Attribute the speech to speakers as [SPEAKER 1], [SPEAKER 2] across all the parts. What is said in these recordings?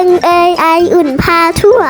[SPEAKER 1] อิงเอยไออุ่นพาทั่ว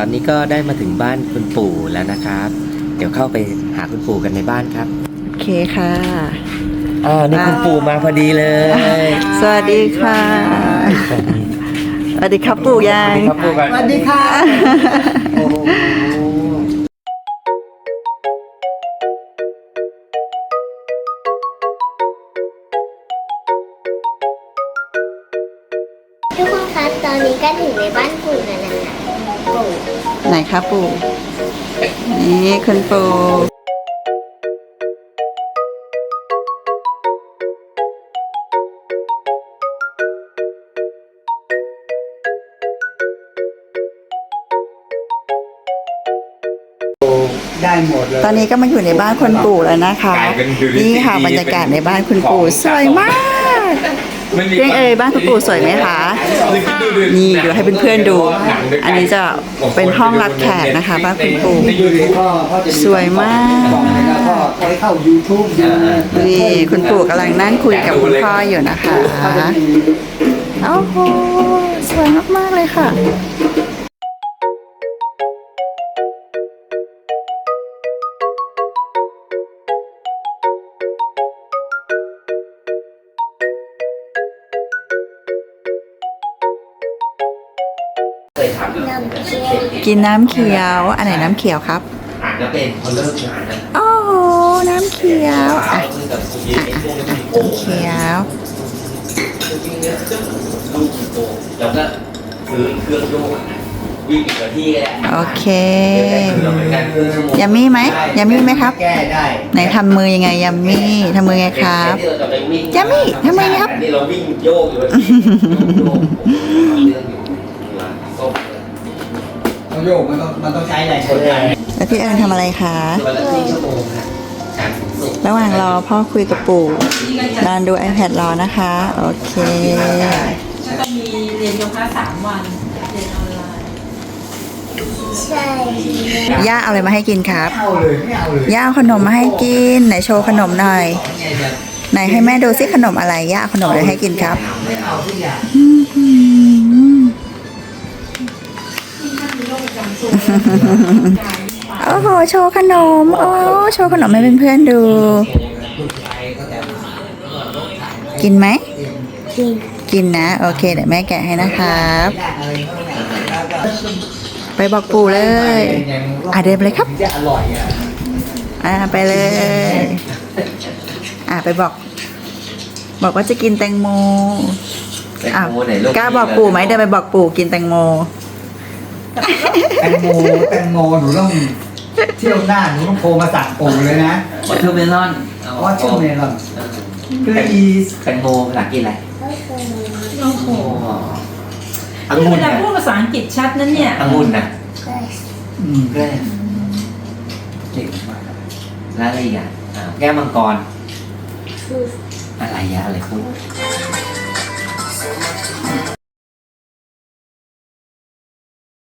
[SPEAKER 2] ตอนนี้ก็ได้มาถึงบ้านคุณปู่แล้วนะครับ เดี๋ยวเข้าไปหาคุณปู่กันในบ้านครับ
[SPEAKER 3] โอเคค่ะ
[SPEAKER 2] อ่านี่คุณปู่มาพอดีเลย
[SPEAKER 3] สวัสดีค่ะ สวัสดีครับปู่ยาย
[SPEAKER 2] ครับปู่กัน
[SPEAKER 3] สวัสดีค่ะ
[SPEAKER 1] ทุกคนคะตอนนี้ก็ถึงในบ้านปู่แล้วนะปู่
[SPEAKER 3] ไหนครับปู่นี่คุณปู่
[SPEAKER 4] ได้หมดเลย
[SPEAKER 3] ตอนนี้ก็มาอยู่ในบ้านคุณปู่แล้วนะคะ นี่ค่ะบรรยากาศในบ้านคุณปู่สวยมาก เรื่องเอ่ยบ้านคุณปู่สวยไหมคะนี่เดี๋ยวให้เพื่อนๆดู อันนี้จะเป็นห้องรับแขกนะคะ บ้านคุณปู่
[SPEAKER 4] ดูดิพ่อพ่อจะ
[SPEAKER 3] สวยมาก
[SPEAKER 4] บอกเลยนะพ่อไปเข้า YouTube ดู
[SPEAKER 3] นี่คุณปู่กำลังนั่งคุยกับคุณพ่ออยู่นะคะ
[SPEAKER 4] เขาจะมี
[SPEAKER 3] โอ้โหสวยมากๆเลยค่ะ กินน้ำเขียว อันไหนน้ำเขียวครับ
[SPEAKER 2] อ่านแล้วเป็นคนเลิกงานนะ
[SPEAKER 3] โอ้โหน้ำเขียวอะ
[SPEAKER 2] เอามือกับคุณยิ้มพวกนี้
[SPEAKER 3] น้ำเขียว
[SPEAKER 2] จริงๆเนี่ยลูกโตแล้วก็ซื้อเครื่องโยกอะวิ่งอีกที่ก็ได้
[SPEAKER 3] โอเค
[SPEAKER 2] เราเหมือนกัน
[SPEAKER 3] ยัมมี่ไหมยัมมี่ไหมครับ
[SPEAKER 4] แก้ได้
[SPEAKER 3] ไหนทำมือยังไงยัมมี่ทำมือไงครับยัมมี่ทำไมครับ
[SPEAKER 4] มันต้องมันต้องใช้แรงกดดัน
[SPEAKER 3] แล้วพี่เอิญทำอะไรคะ
[SPEAKER 2] วันละครึ่งชั่วโมงนะการฝึก
[SPEAKER 3] ระหว่างรอพ่อคุยกับปู่นอนดู iPad รอนะคะ โอเค
[SPEAKER 5] แล้วก็มีเรียนโยคะสามวัน เรียนออนไลน์
[SPEAKER 1] ใช่
[SPEAKER 3] ย่าเอาอะไรมาให้กินครับ
[SPEAKER 4] ไม่เอาเลยไม่เอาเลย
[SPEAKER 3] ย่าเอาขนมมาให้กิน ไหนโชว์ขนมหน่อยไหนให้แม่ดูซิขนมอะไร ย่าเอาขนมอะไรให้กินครับ
[SPEAKER 4] ไม่เอาทุกอย่าง
[SPEAKER 3] อืม โอ้โหโชว์ขนม โอ้โชว์ขนมให้เพื่อนๆดู กินไหม
[SPEAKER 1] จริง
[SPEAKER 3] กินนะ โอเค เดี๋ยวแม่แกะให้นะครับ
[SPEAKER 4] อะไรก็ไม่เอา
[SPEAKER 3] ไปบอกปู่เลย อะเดินไปเลยครับ
[SPEAKER 4] จะอร่อยอะ
[SPEAKER 3] อ่าไปเลย อ่าไปบอก บอกว่าจะกินแตงโมอะกล้าบอกปู่ไหมเดินไปบอกปู่กินแตงโม
[SPEAKER 4] แตงโม แตงโมหนูต้อง เที่ยวหน้าหนูต้องโทรมาสั่งปู่เลยนะ
[SPEAKER 2] วอเทอร์เมลอน
[SPEAKER 4] ว่าชื่อเมลอนคืออี
[SPEAKER 2] แตงโมภาษาอังกฤษอะไร
[SPEAKER 5] โอ้โห
[SPEAKER 2] อัง
[SPEAKER 5] นีุ่่เวนลา
[SPEAKER 2] นะ
[SPEAKER 5] พูดภาษาอังกฤษชัดนั้นเนี่ย
[SPEAKER 2] อังุ่นนะ
[SPEAKER 4] อืม
[SPEAKER 2] แก้เก่งมากแล้วอะไรอีกอะอ่าแก้วมังกร อะไรอะอะไรพูด